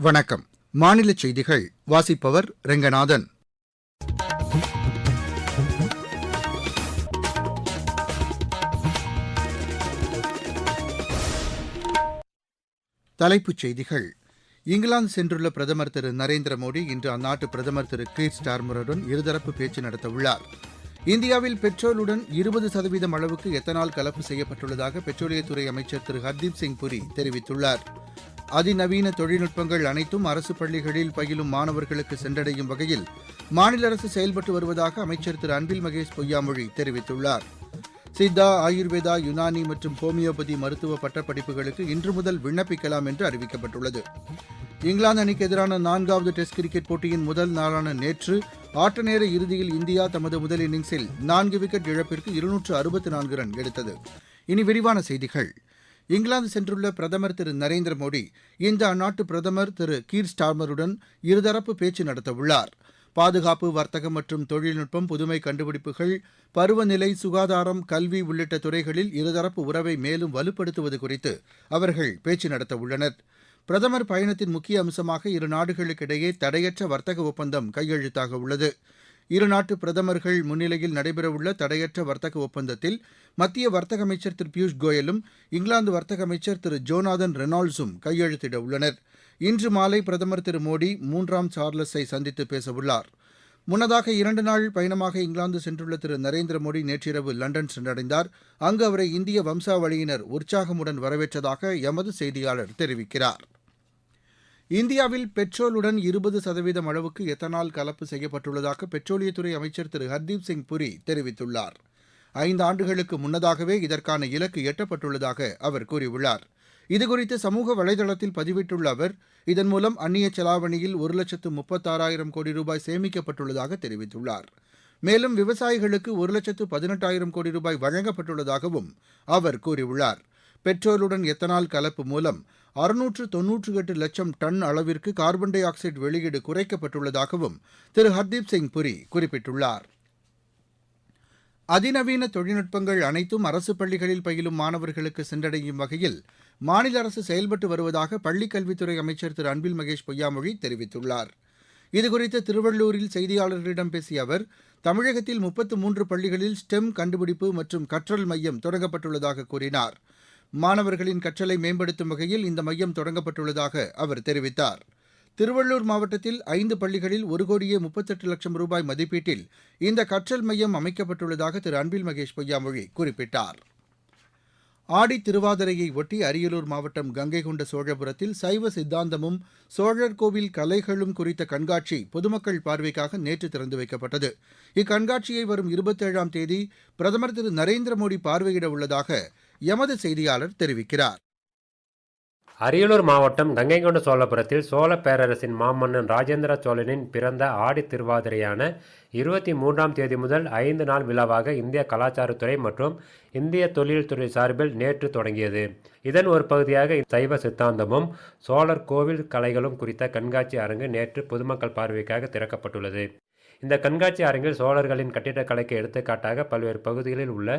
வணக்கம். மாநில செய்திகள் வாசிப்பவர் ரெங்கநாதன். தலைப்புச் செய்திகள். இங்கிலாந்து சென்றுள்ள பிரதமர் திரு நரேந்திர மோடி இன்று அந்நாட்டு பிரதமர் திரு கீர் ஸ்டார்மருடன் இருதரப்பு பேச்சு நடத்தவுள்ளார். இந்தியாவில் பெட்ரோலுடன் இருபது சதவீதம் அளவுக்கு எத்தனால் கலப்பு செய்யப்பட்டுள்ளதாக பெட்ரோலியத்துறை அமைச்சர் திரு ஹர்தீப் சிங் புரி தெரிவித்துள்ளார். அதிநவீன தொழில்நுட்பங்கள் அனைத்தும் அரசு பள்ளிகளில் பயிலும் மாணவர்களுக்கு சென்றடையும் வகையில் மாநில அரசு செயல்பட்டு வருவதாக அமைச்சர் திரு அன்பில் மகேஷ் பொய்யாமொழி தெரிவித்துள்ளார். சித்தா ஆயுர்வேதா யுனானி மற்றும் ஹோமியோபதி மருத்துவ பட்டப்படிப்புகளுக்கு இன்று முதல் விண்ணப்பிக்கலாம் என்று அறிவிக்கப்பட்டுள்ளது. இங்கிலாந்து அணிக்கு எதிரான நான்காவது டெஸ்ட் கிரிக்கெட் போட்டியின் முதல் நாளான நேற்று ஆட்ட நேர இறுதியில் இந்தியா தமது முதல் இன்னிங்ஸில் நான்கு விக்கெட் இழப்பிற்கு இருநூற்று அறுபத்து நான்கு ரன் எடுத்தது. இனி விரிவான செய்திகள். இங்கிலாந்து சென்றுள்ள பிரதமர் திரு நரேந்திர மோடி இந்த அந்நாட்டு பிரதமர் திரு கீர் ஸ்டார்மருடன் இருதரப்பு பேச்சு நடத்தவுள்ளார். பாதுகாப்பு வர்த்தகம் மற்றும் தொழில்நுட்பம் புதுமை கண்டுபிடிப்புகள் பருவநிலை சுகாதாரம் கல்வி உள்ளிட்ட துறைகளில் இருதரப்பு உறவை மேலும் வலுப்படுத்துவது குறித்து அவர்கள் பேச்சு நடத்தவுள்ளனர். பிரதமர் பயணத்தின் முக்கிய அம்சமாக இரு நாடுகளுக்கிடையே தடையற்ற வர்த்தக ஒப்பந்தம் கையெழுத்தாக உள்ளது. இருநாட்டு பிரதமர்கள் முன்னிலையில் நடைபெறவுள்ள தடையற்ற வர்த்தக ஒப்பந்தத்தில் மத்திய வர்த்தக அமைச்சர் திரு பியூஷ் கோயலும் இங்கிலாந்து வர்த்தக அமைச்சர் திரு ஜோனாதன் ரெனால்ட்ஸும் கையெழுத்திட உள்ளனர். இன்று மாலை பிரதமர் திரு மோடி மூன்றாம் சார்லஸை சந்தித்து பேசவுள்ளார். முன்னதாக இரண்டு நாள் பயணமாக இங்கிலாந்து சென்றுள்ள திரு நரேந்திர மோடி நேற்றிரவு லண்டன் சென்றடைந்தார். அங்கு அவரை இந்திய வம்சாவளியினர் உற்சாகமுடன் வரவேற்றதாக எமது செய்தியாளர் தெரிவிக்கிறார். இந்தியாவில் பெட்ரோலுடன் இருபது சதவீதம் அளவுக்கு எத்தனால் கலப்பு செய்யப்பட்டுள்ளதாக பெட்ரோலியத்துறை அமைச்சர் திரு ஹர்தீப் சிங் புரி தெரிவித்துள்ளார். ஐந்து ஆண்டுகளுக்கு முன்னதாகவே இதற்கான இலக்கு எட்டப்பட்டுள்ளதாக அவர் கூறியுள்ளார். இதுகுறித்து சமூக வலைதளத்தில் பதிவிட்டுள்ள அவர் இதன் மூலம் அந்நிய செலாவணியில் ஒரு லட்சத்து முப்பத்தாறாயிரம் கோடி ரூபாய் சேமிக்கப்பட்டுள்ளதாக தெரிவித்துள்ளார். மேலும் விவசாயிகளுக்கு ஒரு லட்சத்து பதினெட்டாயிரம் கோடி ரூபாய் வழங்கப்பட்டுள்ளதாகவும் அவர் கூறியுள்ளார். பெட்ரோலுடன் எத்தனால் கலப்பு மூலம் அறுநூற்று தொன்னூற்று எட்டு லட்சம் டன் அளவிற்கு கார்பன் டை ஆக்சைடு வெளியீடு குறைக்கப்பட்டுள்ளதாகவும் திரு ஹர்தீப் சிங் புரி குறிப்பிட்டுள்ளார். அதிநவீன தொழில்நுட்பங்கள் அனைத்தும் அரசு பள்ளிகளில் பயிலும் மாணவர்களுக்கு சென்றடையும் வகையில் மாநில அரசு செயல்பட்டு வருவதாக பள்ளிக் கல்வித்துறை அமைச்சர் திரு அன்பில் மகேஷ் பொய்யாமொழி தெரிவித்துள்ளார். இதுகுறித்து திருவள்ளூரில் செய்தியாளர்களிடம் பேசிய அவர் தமிழகத்தில் முப்பத்து மூன்று பள்ளிகளில் ஸ்டெம் கண்டுபிடிப்பு மற்றும் கற்றல் மையம் தொடங்கப்பட்டுள்ளதாக கூறினார். மாணவர்களின் கற்றலை மேம்படுத்தும் வகையில் இந்த மையம் தொடங்கப்பட்டுள்ளதாக அவர் தெரிவித்தார். திருவள்ளூர் மாவட்டத்தில் ஐந்து பள்ளிகளில் ஒரு கோடியே முப்பத்தெட்டு லட்சம் ரூபாய் மதிப்பீட்டில் இந்த கற்றல் மையம் அமைக்கப்பட்டுள்ளதாக திரு அன்பில் மகேஷ் பொய்யாமொழி குறிப்பிட்டார். ஆடி திருவாதிரையை ஒட்டி அரியலூர் மாவட்டம் கங்கை கொண்ட சோழபுரத்தில் சைவ சித்தாந்தமும் சோழர் கோவில் கலைகளும் குறித்த கண்காட்சி பொதுமக்கள் பார்வைக்காக நேற்று திறந்து வைக்கப்பட்டது. இக்கண்காட்சியை வரும் இருபத்தேழாம் தேதி பிரதமர் திரு நரேந்திர மோடி பார்வையிட உள்ளதாக எமது செய்தியாளர் தெரிவிக்கிறார். அரியலூர் மாவட்டம் கங்கைகொண்ட சோழபுரத்தில் சோழ பேரரசின் மாமன்னன் ராஜேந்திர சோழனின் பிறந்த ஆடி திருவாதிரையான இருபத்தி மூன்றாம் தேதி முதல் ஐந்து நாள் விழாவாக இந்திய கலாச்சாரத்துறை மற்றும் இந்திய தொழில்துறை சார்பில் நேற்று தொடங்கியது. இதன் ஒரு பகுதியாக சைவ சித்தாந்தமும் சோழர் கோவில் கலைகளும் குறித்த கண்காட்சி அரங்கு நேற்று பொதுமக்கள் பார்வைக்காக திறக்கப்பட்டுள்ளது. இந்த கண்காட்சி அரங்கில் சோழர்களின் கட்டிடக்கலைக்கு எடுத்துக்காட்டாக பல்வேறு பகுதிகளில் உள்ள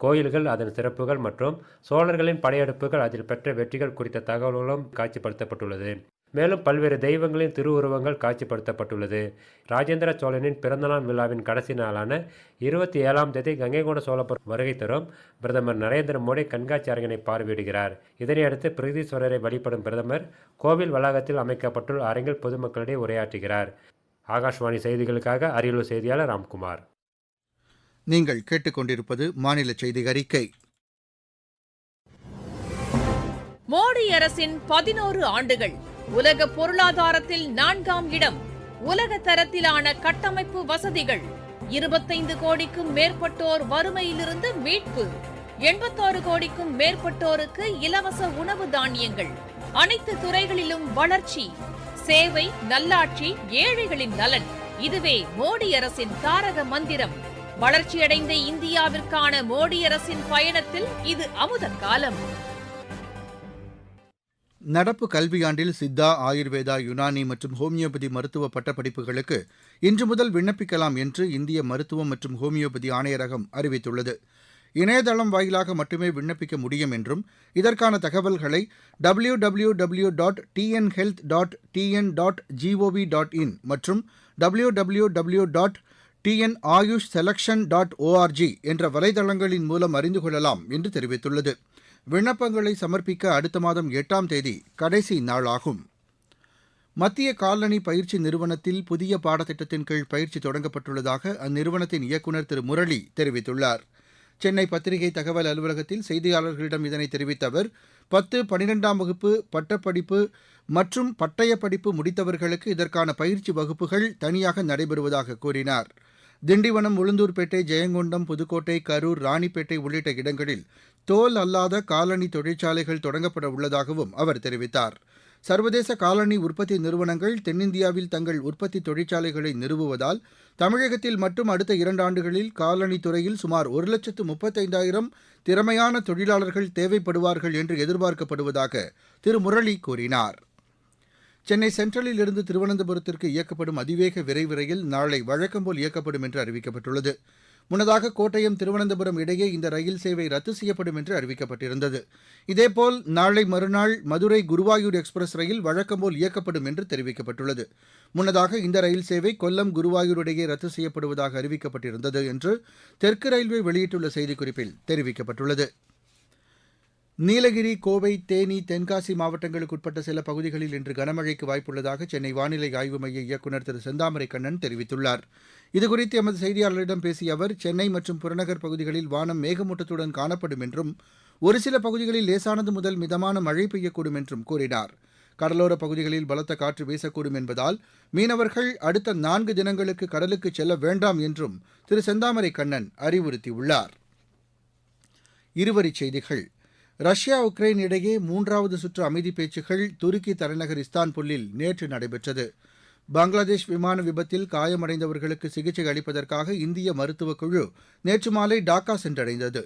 கோயில்கள் அதன் சிறப்புகள் மற்றும் சோழர்களின் படையெடுப்புகள் அதில் பெற்ற வெற்றிகள் குறித்த தகவல்களும் காட்சிப்படுத்தப்பட்டுள்ளது. மேலும் பல்வேறு தெய்வங்களின் திருவுருவங்கள் காட்சிப்படுத்தப்பட்டுள்ளது. ராஜேந்திர சோழனின் பிறந்தநாள் விழாவின் கடைசி நாளான இருபத்தி ஏழாம் தேதி கங்கைகொண்ட சோழபுரம் வருகை தரும் பிரதமர் நரேந்திர மோடி கண்காட்சி அரங்கினை பார்வையிடுகிறார். இதனையடுத்து பிரகதீஸ்வரரை வழிபடும் பிரதமர் கோவில் வளாகத்தில் அமைக்கப்பட்டுள்ள அரங்கில் பொதுமக்களிடையே உரையாற்றுகிறார். ஆகாஷ்வாணி செய்திகளுக்காக அரியலூர் செய்தியாளர் ராம்குமார். நீங்கள் கேட்டுக்கொண்டிருப்பது மாநில செய்தி அறிக்கை. மோடி அரசின் பதினோரு ஆண்டுகள் உலக பொருளாதாரத்தில் நான்காம் இடம் உலக தரத்திலான கட்டமைப்பு வசதிகள் இருபத்தைந்து கோடிக்கும் மேற்பட்டோர் வறுமையிலிருந்து மீட்பு எண்பத்தாறு கோடிக்கும் மேற்பட்டோருக்கு இலவச உணவு தானியங்கள் அனைத்து துறைகளிலும் வளர்ச்சி சேவை நல்லாட்சி ஏழைகளின் நலன். இதுவே மோடி அரசின் தாரக மந்திரம். வளர்ச்சியடைந்த இந்தியாவிற்கான மோடி அரசின் பயணத்தில் இது அமுத காலம். நடப்பு கல்வியாண்டில் சித்தா ஆயுர்வேதா யுனானி மற்றும் ஹோமியோபதி மருத்துவ பட்டப்படிப்புகளுக்கு இன்று முதல் விண்ணப்பிக்கலாம் என்று இந்திய மருத்துவம் மற்றும் ஹோமியோபதி ஆணையரகம் அறிவித்துள்ளது. இணையதளம் வாயிலாக மட்டுமே விண்ணப்பிக்க முடியும் என்றும் இதற்கான தகவல்களை W W W dot TN health dot TN dot GOV dot in மற்றும் W W W dot TN Ayush selection dot ORG என்ற வலைதளங்களின் மூலம் அறிந்து கொள்ளலாம் என்று தெரிவித்துள்ளது. விண்ணப்பங்களை சமர்ப்பிக்க அடுத்த மாதம் எட்டாம் தேதி கடைசி நாளாகும். மத்திய காலனி பயிற்சி நிறுவனத்தில் புதிய பாடத்திட்டத்தின் கீழ் பயிற்சி தொடங்கப்பட்டுள்ளதாக அந்நிறுவனத்தின் இயக்குநர் திரு முரளி தெரிவித்துள்ளார். சென்னை பத்திரிகை தகவல் அலுவலகத்தில் செய்தியாளர்களிடம் இதனை தெரிவித்த அவர் பத்து பனிரெண்டாம் வகுப்பு பட்டப்படிப்பு மற்றும் பட்டயப் படிப்பு முடித்தவர்களுக்கு இதற்கான பயிற்சி வகுப்புகள் தனியாக நடைபெறுவதாக கூறினார். திண்டிவனம் உளுந்தூர்பேட்டை ஜெயங்கொண்டம் புதுக்கோட்டை கரூர் ராணிப்பேட்டை உள்ளிட்ட இடங்களில் தோல் அல்லாத காலணி தொழிற்சாலைகள் தொடங்கப்பட உள்ளதாகவும் அவர் தெரிவித்தார். சர்வதேச காலணி உற்பத்தி நிறுவனங்கள் தென்னிந்தியாவில் தங்கள் உற்பத்தி தொழிற்சாலைகளை நிறுவுவதால் தமிழகத்தில் மட்டும் அடுத்த இரண்டு ஆண்டுகளில் காலணி துறையில் சுமார் ஒரு லட்சத்து முப்பத்தைந்தாயிரம் திறமையான தொழிலாளர்கள் தேவைப்படுவார்கள் என்று எதிர்பார்க்கப்படுவதாக திரு முரளி கூறினார். சென்னை சென்ட்ரலில் இருந்து திருவனந்தபுரத்திற்கு இயக்கப்படும் அதிவேக விரைவு ரயில் நாளை வழக்கம்போல் இயக்கப்படும் என்று அறிவிக்கப்பட்டுள்ளது. முன்னதாக கோட்டயம் திருவனந்தபுரம் இடையே இந்த ரயில் சேவை ரத்து செய்யப்படும் என்று அறிவிக்கப்பட்டிருந்தது. இதேபோல் நாளை மறுநாள் மதுரை குருவாயூர் எக்ஸ்பிரஸ் ரயில் வழக்கம்போல் இயக்கப்படும் என்று தெரிவிக்கப்பட்டுள்ளது. முன்னதாக இந்த ரயில் சேவை கொல்லம் குருவாயூர் இடையே ரத்து செய்யப்படுவதாக அறிவிக்கப்பட்டிருந்தது என்று தெற்கு ரயில்வே வெளியிட்டுள்ள செய்திக்குறிப்பில் தெரிவிக்கப்பட்டுள்ளது. நீலகிரி கோவை தேனி தென்காசி மாவட்டங்களுக்கு உட்பட்ட சில பகுதிகளில் இன்று கனமழைக்கு வாய்ப்புள்ளதாக சென்னை வானிலை ஆய்வு மைய இயக்குநர் திரு செந்தாமரை கண்ணன் தெரிவித்துள்ளார். இதுகுறித்து எமது செய்தியாளரிடம் பேசிய அவர் சென்னை மற்றும் புறநகர் பகுதிகளில் வானம் மேகமூட்டத்துடன் காணப்படும் என்றும் ஒரு சில பகுதிகளில் லேசானது முதல் மிதமான மழை பெய்யக்கூடும் என்றும் கூறினார். கடலோரப் பகுதிகளில் பலத்த காற்று வீசக்கூடும் என்பதால் மீனவர்கள் அடுத்த நான்கு தினங்களுக்கு கடலுக்கு செல்ல வேண்டாம் என்றும் திரு செந்தாமரை கண்ணன் அறிவுறுத்தியுள்ளார். இருவரிச் செய்திகள். ரஷ்யா உக்ரைன் இடையே மூன்றாவது சுற்று அமைதி பேச்சுக்கள் துருக்கி தலைநகர் இஸ்தான்புல்லில் நேற்று நடைபெற்றது. பங்களாதேஷ் விமான விபத்தில் காயமடைந்தவர்களுக்கு சிகிச்சை அளிப்பதற்காக இந்திய மருத்துவக் குழு நேற்று மாலை டாக்கா சென்றடைந்தது.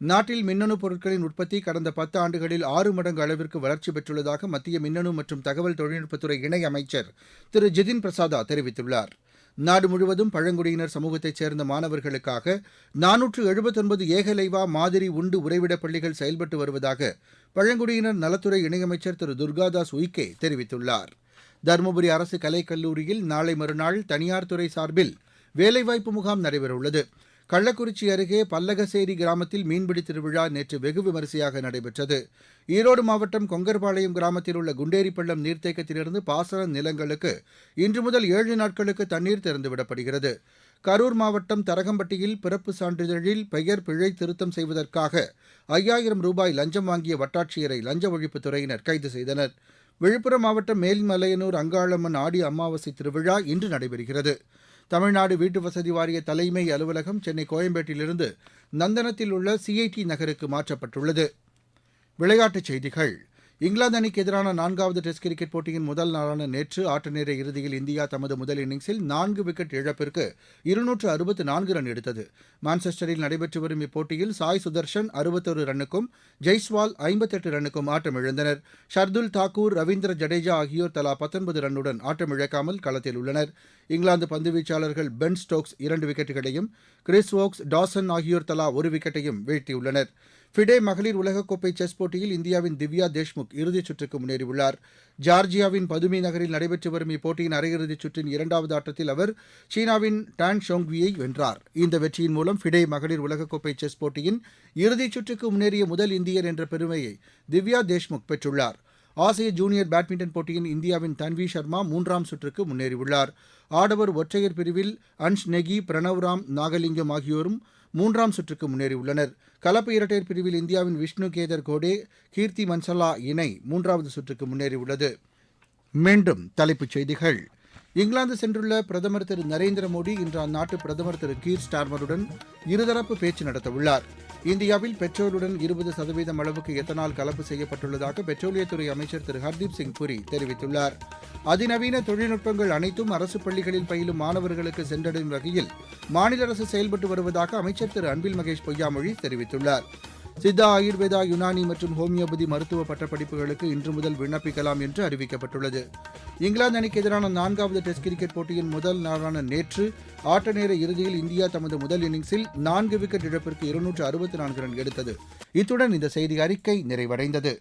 நாட்டில் மின்னணு பொருட்களின் உற்பத்தி கடந்த பத்து ஆண்டுகளில் ஆறு மடங்கு அளவிற்கு வளர்ச்சி பெற்றுள்ளதாக மத்திய மின்னணு மற்றும் தகவல் தொழில்நுட்பத்துறை இணையமைச்சர் திரு ஜிதின் பிரசாதா தெரிவித்துள்ளார். நாடு முழுவதும் பழங்குடியினர் சமூகத்தைச் சேர்ந்த மாணவர்களுக்காக நானூற்று எழுபத்தொன்பது ஏகலைவா மாதிரி உண்டு உறைவிடப் பள்ளிகள் செயல்பட்டு வருவதாக பழங்குடியினர் நலத்துறை இணையமைச்சர் திரு துர்காதாஸ் உய்கே தெரிவித்துள்ளார். தருமபுரி அரசு கலைக் கல்லூரியில் நாளை மறுநாள் தனியார் துறை சார்பில் வேலைவாய்ப்பு முகாம் நடைபெறவுள்ளது. கள்ளக்குறிச்சி அருகே பல்லகசேரி கிராமத்தில் மீன்பிடி திருவிழா நேற்று வெகு விமரிசையாக நடைபெற்றது. ஈரோடு மாவட்டம் கொங்கர்பாளையம் கிராமத்தில் உள்ள குண்டேரிப்பள்ளம் நீர்த்தேக்கத்திலிருந்து பாசன நிலங்களுக்கு இன்று முதல் ஏழு நாட்களுக்கு தண்ணீர் திறந்துவிடப்படுகிறது. கரூர் மாவட்டம் தரகம்பட்டியில் பிறப்பு சான்றிதழில் பெயர் பிழை திருத்தம் செய்வதற்காக ஐயாயிரம் ரூபாய் லஞ்சம் வாங்கிய வட்டாட்சியரை லஞ்ச ஒழிப்புத் துறையினர் கைது செய்தனர். விழுப்புரம் மாவட்டம் மேல்மலையனூர் அங்காளம்மன் ஆடி அமாவாசை திருவிழா இன்று நடைபெறுகிறது. தமிழ்நாடு வீட்டு வசதி வாரிய தலைமை அலுவலகம் சென்னை கோயம்பேட்டிலிருந்து நந்தனத்தில் உள்ள சிஐடி நகருக்கு மாற்றப்பட்டுள்ளது. விளையாட்டுச் செய்திகள். இங்கிலாந்து அணிக்கு எதிரான நான்காவது டெஸ்ட் கிரிக்கெட் போட்டியின் முதல் நாளான நேற்று ஆட்ட நேர இறுதியில் இந்தியா தமது முதல் இன்னிங்ஸில் நான்கு விக்கெட் இழப்பிற்கு இருநூற்று அறுபத்து நான்கு ரன் எடுத்தது. மான்செஸ்டரில் நடைபெற்று வரும் இப்போட்டியில் சாய் சுதர்ஷன் அறுபத்தொரு ரன்னுக்கும் ஜெய்ஸ்வால் ஐம்பத்தெட்டு ரன்னுக்கும் ஆட்டமிழந்தனர். ஷர்துல் தாக்கூர் ரவீந்திர ஜடேஜா ஆகியோர் தலா பத்தொன்பது ரன்னுடன் ஆட்டமிழக்காமல் களத்தில் உள்ளனர். இங்கிலாந்து பந்துவீச்சாளர்கள் பென் ஸ்டோக்ஸ் இரண்டு விக்கெட்டுகளையும் கிறிஸ் ஓக்ஸ் டாசன் ஆகியோர் தலா ஒரு விக்கெட்டையும் வீழ்த்தியுள்ளனர். ஃபிடே மகளிர் உலகக்கோப்பை செஸ் போட்டியில் இந்தியாவின் திவ்யா தேஷ்முக் இறுதிச் சுற்றுக்கு முன்னேறியுள்ளார். ஜார்ஜியாவின் பதுமி நகரில் நடைபெற்று வரும் இப்போட்டியின் அரையிறுதிச் சுற்றின் இரண்டாவது ஆட்டத்தில் அவர் சீனாவின் டான் ஷோங்வியை வென்றார். இந்த வெற்றியின் மூலம் ஃபிடே மகளிர் உலகக்கோப்பை செஸ் போட்டியின் இறுதிச் சுற்றுக்கு முன்னேறிய முதல் இந்தியர் என்ற பெருமையை திவ்யா தேஷ்முக் பெற்றுள்ளார். ஆசிய ஜூனியர் பேட்மிண்டன் போட்டியின் இந்தியாவின் தன்வி சர்மா மூன்றாம் சுற்றுக்கு முன்னேறியுள்ளார். ஆடவர் ஒற்றையர் பிரிவில் அன்ஷ் நெகி பிரணவ்ராம் நாகலிங்கம் ஆகியோரும் மூன்றாம் சுற்றுக்கு முன்னேறியுள்ளனர் கலப்பு இரட்டையர் பிரிவில் இந்தியாவின் விஷ்ணு கேதர் கோடே கீர்த்தி மன்சலா இணை மூன்றாவது சுற்றுக்கு முன்னேறியுள்ளது மீண்டும் தலைப்புச் செய்திகள். இங்கிலாந்து சென்றுள்ள பிரதமர் திரு நரேந்திர மோடி இன்று அந்நாட்டு பிரதமர் திரு கீர் ஸ்டார்மருடன் இருதரப்பு பேச்சு நடத்தவுள்ளார். இந்தியாவில் பெட்ரோலுடன் இருபது சதவீதம் அளவுக்கு எத்தனால் கலப்பு செய்யப்பட்டுள்ளதாக பெட்ரோலியத்துறை அமைச்சர் திரு. ஹர்தீப் சிங் புரி தெரிவித்துள்ளார். அதிநவீன தொழில்நுட்பங்கள் அனைத்தும் அரசு பள்ளிகளில் பயிலும் மாணவர்களுக்கு சென்றடையும் வகையில் மாநில அரசு செயல்பட்டு வருவதாக அமைச்சர் திரு. அன்பில் மகேஷ் பொய்யாமொழி தெரிவித்துள்ளார். சித்தா ஆயுர்வேதா யுனானி மற்றும் ஹோமியோபதி மருத்துவ பட்டப்படிப்புகளுக்கு இன்று முதல் விண்ணப்பிக்கலாம் என்று அறிவிக்கப்பட்டுள்ளது. இங்கிலாந்து அணிக்கு எதிரான நான்காவது டெஸ்ட் கிரிக்கெட் போட்டியின் முதல் நாளான நேற்று ஆட்ட நேர இறுதியில் இந்தியா தமது முதல் இன்னிங்ஸில் நான்கு விக்கெட் இழப்பிற்கு இருநூற்று அறுபத்தி நான்கு ரன் எடுத்தது. இத்துடன் இந்த செய்தி அறிக்கை நிறைவடைந்தது.